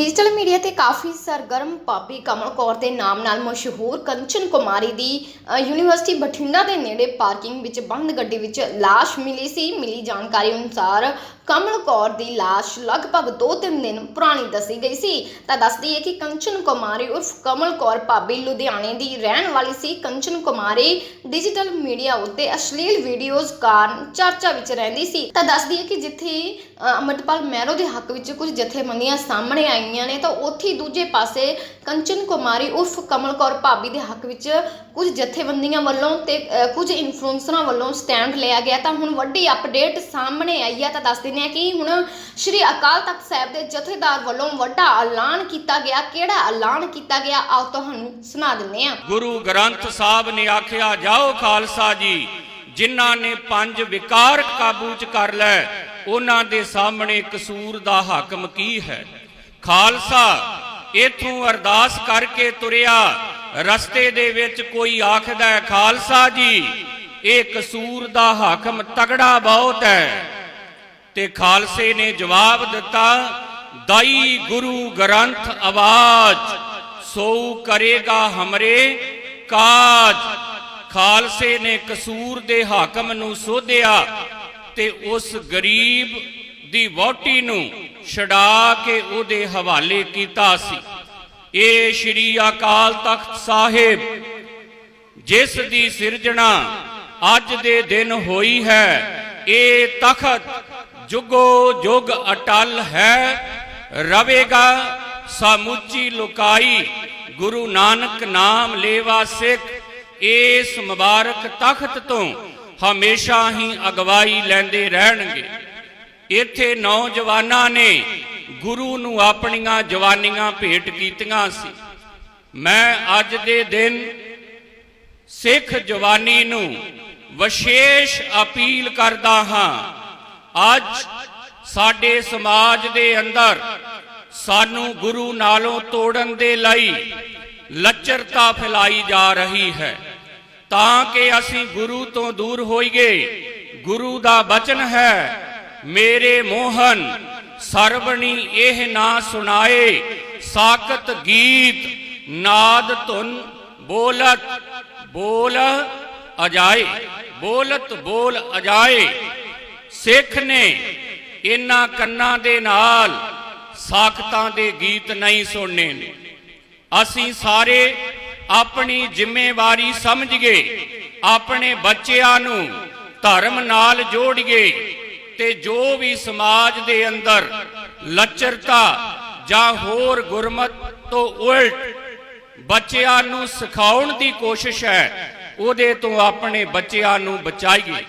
Digital media ਤੇ ਕਾਫੀ ਸਰਗਰਮ ਭਾਬੀ ਕਮਲ ਕੌਰ ਦੇ ਨਾਮ ਨਾਲ ਮਸ਼ਹੂਰ ਕੰਚਨ ਕੁਮਾਰੀ ਦੀ ਅ, ਯੂਨੀਵਰਸਿਟੀ ਬਠਿੰਡਾ ਦੇ ਨੇੜੇ ਪਾਰਕਿੰਗ ਵਿੱਚ ਬੰਦ ਗੱਡੀ ਵਿੱਚ ਲਾਸ਼ ਮਿਲੀ ਸੀ। ਮਿਲੀ ਜਾਣਕਾਰੀ ਅਨੁਸਾਰ ਕਮਲ ਕੌਰ ਦੀ ਲਾਸ਼ ਲਗਭਗ 2-3 ਦਿਨ ਪੁਰਾਣੀ ਦੱਸੀ ਗਈ ਸੀ। ਤਾਂ ਦੱਸਦੀ ਹੈ ਕਿ ਕੰਚਨ ਕੁਮਾਰੀ ਉਰਫ ਕਮਲ ਕੌਰ ਭਾਬੀ ਲੁਧਿਆਣੇ ਦੀ ਰਹਿਣ ਵਾਲੀ ਸੀ। ਕੰਚਨ ਕੁਮਾਰੀ ਡਿਜੀਟਲ ਮੀਡੀਆ ਉੱਤੇ ਅਸ਼ਲੀਲ ਵੀਡੀਓਜ਼ ਕਾਰਨ ਚਰਚਾ ਵਿੱਚ ਰਹਿੰਦੀ ਸੀ। ਤਾਂ ਦੱਸਦੀ ਹੈ ਕਿ ਜਿੱਥੇ ਅ, ਅੰਮ੍ਰਿਤਪਾਲ ਮਹਿਰੋ ਦੇ ਹੱਕ ਵਿੱਚ ਕੁਝ ਜਥੇਬੰਦੀਆਂ ਸਾਹਮਣੇ ਆਈਆਂ ਨੇ ਤਾਂ ਉੱਥੇ ਦੂਜੇ ਪਾਸੇ ਕੰਚਨ ਕੁਮਾਰੀ ਉਰਫ ਕਮਲ ਕੌਰ ਭਾਬੀ ਦੇ ਹੱਕ ਵਿੱਚ ਕੁਝ ਜਥੇਬੰਦੀਆਂ ਵੱਲੋਂ ਤੇ ਅ, ਕੁਝ ਇਨਫਲੂਐਂਸਰਾਂ ਵੱਲੋਂ ਸਟੈਂਡ ਲਿਆ ਗਿਆ। ਤਾਂ ਹੁਣ ਵੱਡੀ ਅਪਡੇਟ ਸਾਹਮਣੇ ਆਈ ਹੈ ਤਾਂ ਦੱਸ ਦਿੰਦੇ ਹਾਂ ਕਿ ਹੁਣ ਸ਼੍ਰੀ ਅਕਾਲ ਤਖਤ ਸਾਹਿਬ ਦੇ ਜਥੇਦਾਰ ਵੱਲੋਂ ਵੱਡਾ ਐਲਾਨ ਕੀਤਾ ਗਿਆ। ਕਿਹੜਾ ਐਲਾਨ ਕੀਤਾ ਗਿਆ? ਆਓ ਤੁਹਾਨੂੰ ਸੁਣਾ ਦਿੰਦੇ ਆ। ਗੁਰੂ ਗ੍ਰੰਥ ਸਾਹਿਬ ਨੇ ਆਖਿਆ ਜਾਓ ਖਾਲਸਾ ਜੀ ਜਿਨ੍ਹਾਂ ਨੇ ਪੰਜ ਵਿਕਾਰ ਕਾਬੂ ਚ ਕਰ ਲੈ ਉਹਨਾਂ ਦੇ ਸਾਹਮਣੇ ਕਸੂਰ ਦਾ ਹਾਕਮ ਕੀ ਹੈ? ਖਾਲਸਾ। ਇਥੋਂ ਅਰਦਾਸ ਕਰਕੇ ਤੁਰਿਆ, ਰਸਤੇ ਦੇ ਵਿੱਚ ਕੋਈ ਆਖਦਾ ਖਾਲਸਾ ਜੀ, ਇਹ ਕਸੂਰ ਦਾ ਹਾਕਮ ਤਗੜਾ ਬਹੁਤ ਹੈ। ਤੇ ਖਾਲਸੇ ਨੇ ਜਵਾਬ ਦਿੱਤਾ, ਦਾਈ ਗੁਰੂ ਗ੍ਰੰਥ ਆਵਾਜ਼, ਸੋ ਕਰੇਗਾ ਹਮਰੇ ਕਾਜ। ਖਾਲਸੇ ਨੇ ਕਸੂਰ ਦੇ ਹਾਕਮ ਨੂੰ ਸੋਧਿਆ ਤੇ ਉਸ ਗਰੀਬ ਦੀ ਵਹੁਟੀ ਨੂੰ ਛਡਾ ਕੇ ਉਹਦੇ ਹਵਾਲੇ ਕੀਤਾ ਸੀ। ਇਹ ਸ਼੍ਰੀ ਅਕਾਲ ਤਖਤ ਸਾਹਿਬ, ਜਿਸ ਦੀ ਸਿਰਜਣਾ ਅੱਜ ਦੇ ਦਿਨ ਹੋਈ ਹੈ, ਇਹ ਤਖਤ ਜੁਗੋ ਜੁਗ ਅਟਲ ਹੈ, ਰਵੇਗਾ ਸਮੁੱਚੀ ਲੁਕਾਈ, ਗੁਰੂ ਨਾਨਕ ਨਾਮ ਲੇਵਾ ਸਿੱਖ, ਇਸ ਮੁਬਾਰਕ ਤਖਤ ਤੋਂ ਹਮੇਸ਼ਾ ਹੀ ਅਗਵਾਈ ਲੈਂਦੇ ਰਹਿਣਗੇ। ਇੱਥੇ ਨੌਜਵਾਨਾਂ ਨੇ ਗੁਰੂ ਨੂੰ ਆਪਣੀਆਂ ਜਵਾਨੀਆਂ ਭੇਟ ਕੀਤੀਆਂ ਸੀ। ਮੈਂ ਅੱਜ ਦੇ ਦਿਨ ਸਿੱਖ ਜਵਾਨੀ ਨੂੰ ਵਿਸ਼ੇਸ਼ ਅਪੀਲ ਕਰਦਾ ਹਾਂ। ਅੱਜ ਸਾਡੇ ਸਮਾਜ ਦੇ ਅੰਦਰ ਸਾਨੂੰ ਗੁਰੂ ਨਾਲੋਂ ਤੋੜਨ ਦੇ ਲਈ ਲੱਚਰਤਾ ਫੈਲਾਈ ਜਾ ਰਹੀ ਹੈ। ਤਾਂ ਕਿ ਅਸੀਂ ਗੁਰੂ ਤੋਂ ਦੂਰ ਹੋਈਏ, ਗੁਰੂ ਦਾ ਬਚਨ ਹੈ। ਮੇਰੇ ਮੋਹਨ, ਸਰਬਣੀ ਇਹ ਨਾ ਸੁਣਾਏ ਸਾਕਤ ਗੀਤ ਨਾਦ ਧੁਨ ਬੋਲਤ, ਬੋਲ ਅਜਾਏ, ਬੋਲਤ ਬੋਲ ਅਜਾਏ। ਸਿੱਖ ਨੇ ਇਹਨਾਂ ਕੰਨਾਂ ਦੇ ਨਾਲ ਸਾਖਤਾਂ ਦੇ ਗੀਤ ਨਹੀਂ ਸੁਣਨੇ। ਨੇ ਅਸੀਂ ਸਾਰੇ ਆਪਣੀ ਜ਼ਿੰਮੇਵਾਰੀ ਸਮਝ ਗਏ, ਆਪਣੇ ਬੱਚਿਆਂ ਨੂੰ ਧਰਮ ਨਾਲ ਜੋੜੀਏ। ਤੇ ਜੋ ਵੀ ਸਮਾਜ ਦੇ ਅੰਦਰ ਲੱਚਰਤਾ ਜਾਂ ਹੋਰ ਗੁਰਮਤ ਤੋਂ ਉਲਟ ਬੱਚਿਆਂ ਨੂੰ ਸਿਖਾਉਣ ਦੀ ਕੋਸ਼ਿਸ਼ ਹੈ, ਉਹਦੇ ਤੋਂ ਆਪਣੇ ਬੱਚਿਆਂ ਨੂੰ ਬਚਾਈਏ।